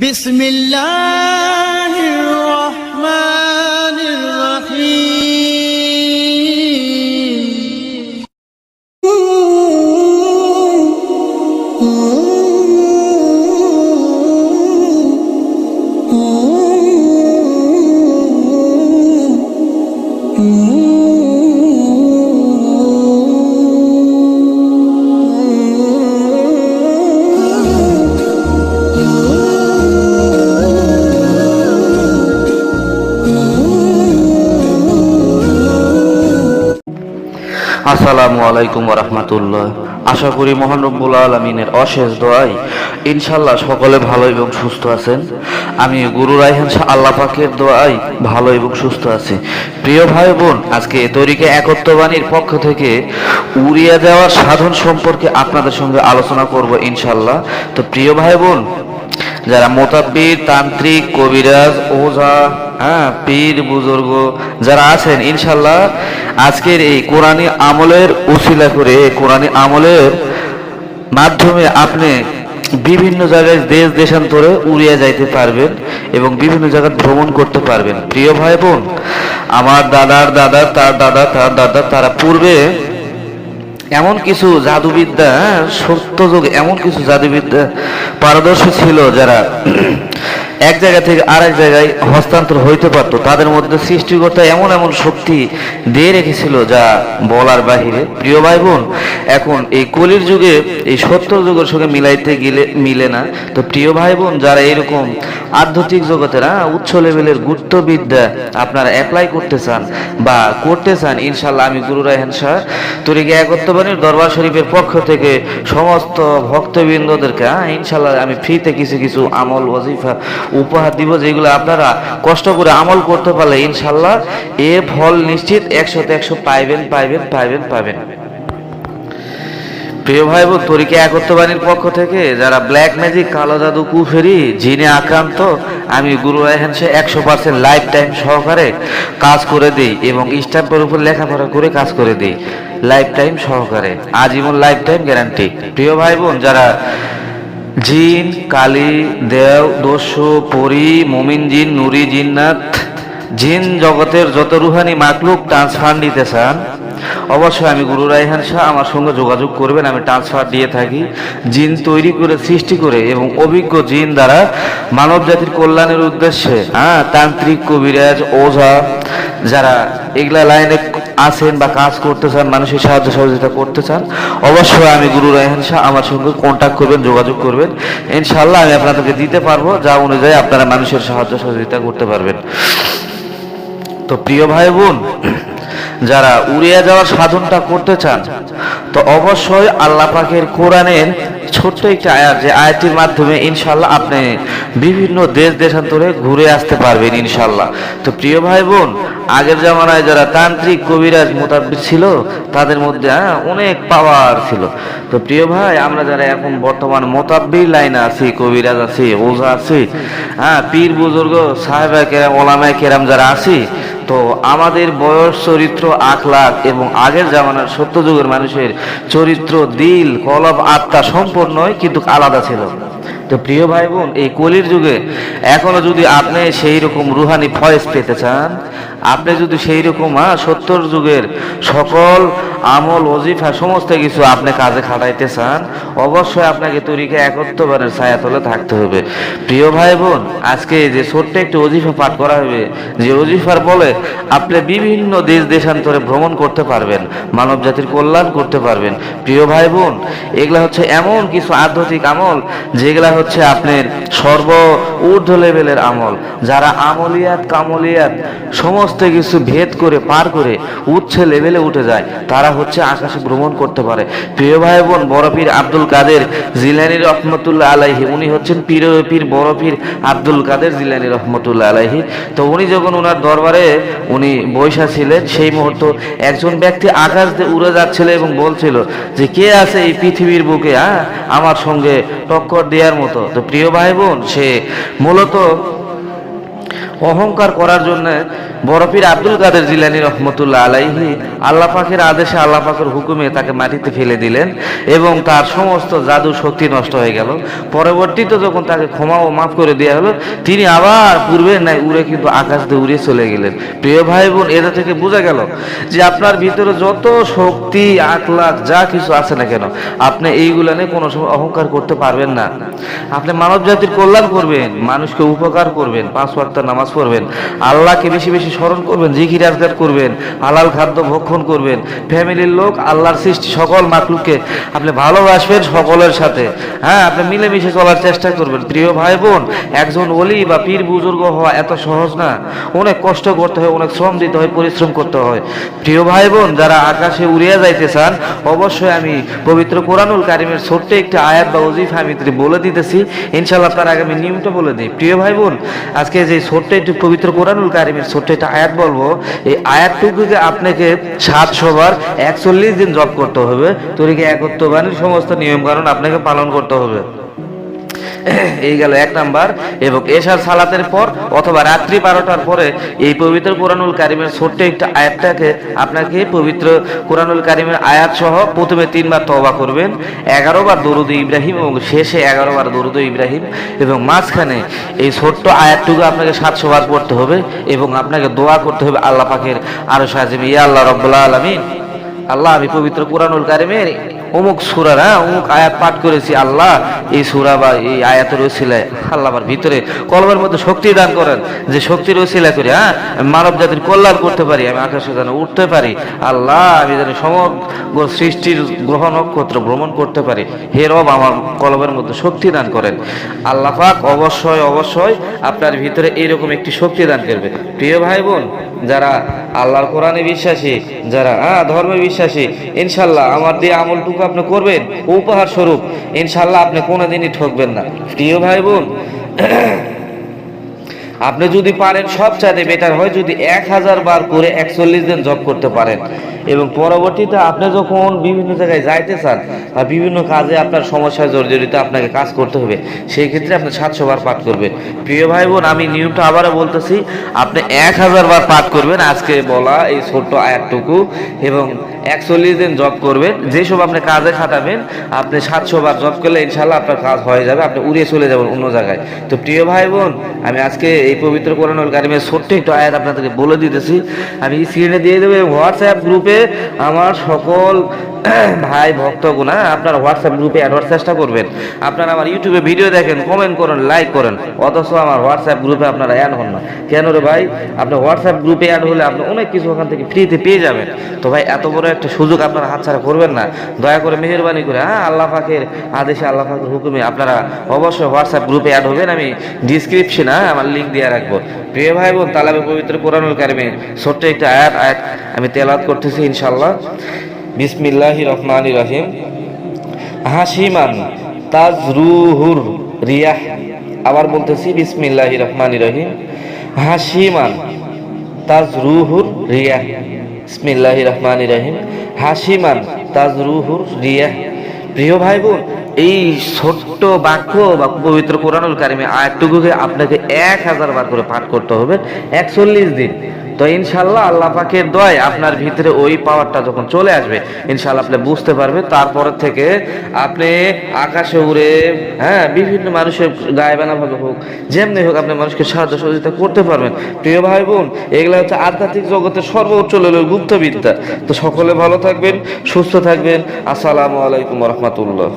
بسم الله الرحمن الرحيم আসসালামু আলাইকুম রহমতুল্লাহ আশা করি মহান রব্বুল আলমিনের অশেষ দোয়াই ইনশাল্লাহ সকলে ভালো এবং সুস্থ আছেন। আমি গুরু রাইহান শাহ আল্লাহ পাকের দোয়াই ভালো এবং সুস্থ আছি। প্রিয় ভাই বোন, আজকে তরিকে একত্ববাণীর পক্ষ থেকে উড়িয়ে যাওয়ার সাধন সম্পর্কে আপনাদের সঙ্গে আলোচনা করব ইনশাল্লাহ তো প্রিয় ভাই বোন যারা মোতাব্বির, তান্ত্রিক, কবিরাজ, ওঝা হ্যাঁ পীর, বুজুর্গ যারা আছেন, ইনশাল্লাহ আজকের এই কোরআনী আমলের উসিলা করে কোরআনী আমলের মাধ্যমে আপনি বিভিন্ন জায়গায় দেশ দেশান্তরে উড়িয়ে যাইতে পারবেন এবং বিভিন্ন জায়গায় ভ্রমণ করতে পারবেন। প্রিয় ভাই বোন, আমার দাদার দাদা, তার দাদা তার দাদা, তারা পূর্বে এমন কিছু জাদুবিদ্যা সত্য যুগে এমন কিছু জাদুবিদ্যা পারদর্শী ছিল যারা এক জায়গা থেকে আরেক জায়গায় হস্তান্তর হইতে পারত। তাদের মধ্যে সৃষ্টিকর্তা এমন এমন শক্তি দিয়ে রেখেছিল যা বলার বাহিরে। প্রিয় ভাই বোন এখন এই কলির যুগে এই সত্তর যুগের সঙ্গে মিলাইতে গেলে মিলে না। তো প্রিয় ভাই বোন যারা এরকম আধ্যাত্মিক জগতের উচ্চ লেভেলের গুপ্তবিদ্যা আপনারা অ্যাপ্লাই করতে চান বা করতে চান ইনশাল্লাহ আমি গুরু রায়হান শাহ তরিকে একত্রবাণীর দরবার শরীফের পক্ষ থেকে সমস্ত ভক্তবৃন্দদেরকে হ্যাঁ, ইনশাল্লাহ আমি ফ্রিতে কিছু কিছু আমল ওয়াজিফা উপহার দিব যেগুলো আপনারা কষ্ট করে আমল করতে পারলে ইনশাল্লাহ এ ফল নিশ্চিত একশোতে একশো পাইবেন পাইবেন পাইবেন পাইবেন প্রিয় ভাই বোন তরিকে একত্রবাণীর পক্ষ থেকে যারা ব্ল্যাক ম্যাজিক, কালো জাদু, কুফেরি, জিনে আক্রান্ত, আমি গুরু রায়হানসে একশো পার্সেন্ট লাইফ টাইম সহকারে কাজ করে দিই এবং স্ট্যাম্পের উপর লেখাপড়া করে কাজ করে দিই, লাইফ টাইম সহকারে, আজীবন লাইফ টাইম গ্যারান্টি। প্রিয় ভাই বোন যারা জিন, কালী, দেও, দস্যু, পরি, মমিন জিন, নুরি, জিন্নাত। জিন জগতের যত রুহানি মাকলুক ট্রান্সফার দিতে চান অবশ্যই আমি গুরু রাইহান শাহ, আমার সঙ্গে যোগাযোগ করবেন, আমি ট্রান্সফার দিয়ে থাকি। জিন তৈরি করে, সৃষ্টি করে এবং অভিজ্ঞ জিন দ্বারা মানব জাতির কল্যাণের উদ্দেশ্যে হ্যাঁ তান্ত্রিক কবিরাজ, ওঝা যারা এগুলা লাইনে আছেন বা কাজ করতে চান, মানুষের সাহায্য সহযোগিতা করতে চান, অবশ্যই আমি গুরু রায়হান শাহ, আমার সঙ্গে কন্ট্যাক্ট করবেন, যোগাযোগ করবেন। ইনশাল্লাহ আমি আপনাদেরকে দিতে পারব, যা অনুযায়ী আপনারা মানুষের সাহায্য সহযোগিতা করতে পারবেন। তো প্রিয় ভাই বোন যারা উড়িয়ে যাওয়ার সাধনটা করতে চান তো অবশ্যই আল্লাহ পাকের কোরআনের ছোট্ট একটি আয়াত যে আয়াতটির মাধ্যমে ইনশাল্লাহ আপনি বিভিন্ন দেশ দেশান্তরে ঘুরে আসতে পারবেন ইনশাল্লাহ তো প্রিয় ভাই বোন আগের জামানায় যারা তান্ত্রিক কবিরাজ মোতাবিক ছিল তাদের মধ্যে হ্যাঁ, অনেক পাওয়ার ছিল। তো প্রিয় ভাই আমরা যারা এখন বর্তমান মোতাব্বির লাইনে আছি কবিরাজ আছি ওঝা আছি হ্যাঁ পীর বুজুর্গ সাহেবা কেরাম ওলামায় কেরাম যারা আছি তো আমাদের বয়স, চরিত্র, আখলাখ এবং আগের জামানার সত্য যুগের মানুষের চরিত্র, দিল, কলব, আত্মা সম্পূর্ণই কিন্তু আলাদা ছিল। তো প্রিয় ভাই বোন, এই কলির যুগে এখনও যদি আপনি সেই রকম রুহানি ফয়েজ পেতে চান আপনি যদি সেই রকম হ্যাঁ সত্তর যুগের সকল আমল, ওজিফা, সমস্ত কিছু আপনি কাজে খাটাইতে চান অবশ্যই আপনাকে তরিকে একত্রবারের ছায়াতলে থাকতে হবে। প্রিয় ভাই বোন আজকে যে ছোট্ট একটি অজিফা পাঠ করা হবে, যে অজিফার বলে আপনি বিভিন্ন দেশ দেশান্তরে ভ্রমণ করতে পারবেন, মানব জাতির কল্যাণ করতে পারবেন। প্রিয় ভাই বোন এগুলা হচ্ছে এমন কিছু আধ্যাত্মিক আমল, যেগুলা হচ্ছে আপনার সর্ব ঊর্ধ্ব লেভেলের আমল, যারা আমলিয়াত, কামলিয়াত, সমস্ত কিছু ভেদ করে, পার করে উচ্ছে লেভেলে উঠে যায়। তারা হচ্ছে আকাশে ভ্রমণ করতে পারে। প্রিয় ভাই বোন বড় পীর আব্দুল কাদের জিলানি রহমতুল্লাহ আলাইহি, উনি হচ্ছেন পীর পীর বড় পীর আব্দুল কাদের জিলানি রহমতুল্লাহ আলাইহি। তো উনি যখন ওনার দরবারে উনি বৈশা ছিলেন, সেই মুহূর্ত একজন ব্যক্তি আকাশ দিয়ে উড়ে যাচ্ছিল এবং বলছিল যে, কে আছে এই পৃথিবীর বুকে হ্যাঁ? আমার সঙ্গে টক্কর দেওয়ার মতো। তো প্রিয় ভাই বোন সে মূলত অহংকার করার জন্য বরফির আব্দুল কাদের জিলানি রহমতুল্লাহ আলাইহি আল্লাহ পাকের আদেশে আল্লাহ পাকের হুকুমে তাকে মাটিতে ফেলে দিলেন এবং তার সমস্ত জাদু শক্তি নষ্ট হয়ে গেল। পরবর্তীতে যখন তাকে ক্ষমা ও মাফ করে দেওয়া হলো, তিনি আবার পূর্বের নাই উড়ে কিন্তু আকাশ দিয়ে উড়ে চলে গেলেন। প্রিয় ভাই বোন এটা থেকে বোঝা গেল যে আপনার ভিতরে যত শক্তি, আখলাখ, যা কিছু আছে না কেন, আপনি এইগুলা নিয়ে কোনো সময় অহংকার করতে পারবেন না। আপনি মানব জাতির কল্যাণ করবেন, মানুষকে উপকার করবেন, পাঁচ ওয়াক্ত নামাজ পড়বেন। আল্লাহকে বেশি বেশি স্মরণ করবেন, জিকির আজগার করবেন, হালাল খাদ্য ভক্ষণ করবেন। ফ্যামিলির লোক আল্লাহর সৃষ্টি, সকল মাকলুককে আপনি ভালোবাসবেন সকলের সাথে। হ্যাঁ আপনি মিলেমিশে চলার চেষ্টা করবেন। প্রিয় ভাই বোন একজন অলি বা পীর বুজুর্গ হওয়া এত সহজ না। অনেক কষ্ট করতে হয়, অনেক শ্রম দিতে হয়, পরিশ্রম করতে হয়। প্রিয় ভাই বোন যারা আকাশে উড়িয়া যাইতে চান, অবশ্যই আমি পবিত্র কোরআনুল কারিমের ছোট্ট একটি আয়াত বা ওজিফা আমি বলে দিতেছি। ইনশাল্লাহ তার আগে আমি নিয়মটা বলে দিই। প্রিয় ভাই বোন আজকে যে ছোট্ট একটি পবিত্র কোরআনুল কারিমের ছোট্ট একটা আয়াত বলব। এই আয়াতটুকুকে আপনাকে সাত সবার একচল্লিশ দিন জব করতে হবে, তরিকে একত্রবাণীর সমস্ত নিয়ম কারণ আপনাকে পালন করতে হবে। এই গেল এক নাম্বার। এবং এশার সালাতের পর অথবা রাত্রি বারোটার পরে এই পবিত্র কোরআনুল কারিমের ছোট্ট একটা আয়াতটাকে আপনাকে পবিত্র কোরআনুল কারিমের আয়াত সহ প্রথমে তিনবার তওবা করবেন। এগারো বার দরুদ ইব্রাহিম এবং শেষে এগারো বার দরুদ ইব্রাহিম। এবং মাঝখানে এই ছোট্ট আয়াতটুকু আপনাকে সাতশো বার পড়তে হবে এবং আপনাকে দোয়া করতে হবে আল্লাহ পাকের আরও সাজিম ইয়া আল্লাহ রব্বুল্লাহ আলমিন। আল্লাহ আমি পবিত্র কোরআনুল কারিমের অমুক সুরার হ্যাঁ অমুক আয়াত পাঠ করেছি, আল্লাহ, এই সুরা বা এই আয়াতের ওসিলায় আল্লাহ ভিতরে কলমের মধ্যে শক্তি দান করেন। যে শক্তির ওসিলা করে হ্যাঁ মানব জাতির কল্যাণ করতে পারি, আমি আকাশে যেন উঠতে পারি, আল্লাহ, আমি যেন সমগ্র সৃষ্টির গ্রহ নক্ষত্র ভ্রমণ করতে পারি, হে রব আমার কলমের মধ্যে শক্তি দান করেন। আল্লাহ পাক অবশ্যই অবশ্যই আপনার ভিতরে এইরকম একটি শক্তি দান করবে। প্রিয় ভাই বোন যারা আল্লাহর কোরআনে বিশ্বাসী, যারা হ্যাঁ ধর্মে বিশ্বাসী, ইনশাল্লাহ আমার দিয়ে আমলটুকু আপনি করবেন, উপহার স্বরূপ ইনশাল্লাহ আপনি কোনোদিনই ঠকবেন না। প্রিয় ভাই বোন আপনি যদি পারেন সব চাইতে বেটার হয় যদি এক হাজার বার করে একচল্লিশ দিন জব করতে পারেন। এবং পরবর্তীতে আপনি যখন বিভিন্ন জায়গায় যাইতে চান বা বিভিন্ন কাজে আপনার সমস্যায় জর্জরিত আপনাকে কাজ করতে হবে সেই ক্ষেত্রে আপনি সাতশো বার পাঠ করবেন। প্রিয় ভাই বোন আমি নিয়মটা আবারও বলতেছি, আপনি এক হাজার বার পাঠ করবেন আজকে বলা এই ছোট্ট আয়াতটুকু এবং একচল্লিশ দিন জব করবেন। যেসব আপনি কাজে খাটাবেন, আপনি সাতশো বার জব করলে ইনশাল্লাহ আপনার কাজ হয়ে যাবে, আপনি উড়িয়ে চলে যাবেন অন্য জায়গায়। তো প্রিয় ভাই বোন আমি আজকে এই পবিত্র কোরআনুল কারিমের ছোট্ট একটু আয়াত আপনাদেরকে বলে দিতেছি। আমি স্ক্রিনে দিয়ে দেবো হোয়াটসঅ্যাপ গ্রুপে আমার সকল ভাই ভক্তগুনা আপনার হোয়াটসঅ্যাপ গ্রুপে অ্যাড হওয়ার চেষ্টা করবেন। আপনারা আমার ইউটিউবে ভিডিও দেখেন কমেন্ট করেন লাইক করেন। অথচ আমার হোয়াটসঅ্যাপ গ্রুপে আপনারা অ্যাড হন না। কেন রে ভাই? আপনি হোয়াটসঅ্যাপ গ্রুপে অ্যাড হলে আপনি অনেক কিছু ওখান থেকে ফ্রিতে পেয়ে যাবেন। তো ভাই, এত বড় একটা সুযোগ আপনারা হাতছাড়া করবেন না। দয়া করে মেহরবানি করে হ্যাঁ আল্লাহ পাকের আদেশে, আল্লাহ পাকের হুকুমে আপনারা অবশ্যই হোয়াটসঅ্যাপ গ্রুপে অ্যাড হবেন। আমি ডিসক্রিপশনে আমার লিঙ্ক দিয়ে রাখব। প্রিয় ভাই বোন, তালাবে পবিত্র কোরআনুল কারিমে ছোট্ট একটা আয়াত আয়াত আমি তেলাত করতেছি ইনশাল্লাহ বিসমিল্লাহি রহমানি রহিম। হাসিমান, তাজরুহুর রিয়াহ। আবার বলতেছি বিসমিল্লাহি রহমানি রহিম। হাসিমান, তাজরুহুর রিয়াহ। বিসমিল্লাহি রহমানি রহিম। হাসিমান, তাজরুহুর রিয়াহ। প্রিয় ভাই বোন এই ছোট্ট বাক্য বা পবিত্র কোরআনুল কারিমে আয়াতটুকুকে আপনাকে এক হাজার বার করে পাঠ করতে হবে। একচল্লিশ দিন। তো ইনশাল্লাহ আল্লাহ পাকের দয় আপনার ভিতরে ওই পাওয়ারটা যখন চলে আসবে ইনশাল্লাহ আপনি বুঝতে পারবে তারপর থেকে আপনি আকাশে উড়ে হ্যাঁ বিভিন্ন মানুষের গায়েবানা ভাবে হোক, যেমনি হোক আপনি মানুষকে সাহায্য সহযোগিতা করতে পারবেন। প্রিয় ভাই বোন এগুলো হচ্ছে আধ্যাত্মিক জগতের সর্বোচ্চ লেভেলের গুপ্তবিদ্যা। তো সকলে ভালো থাকবেন, সুস্থ থাকবেন। আসসালামু আলাইকুম রহমতুল্লাহ।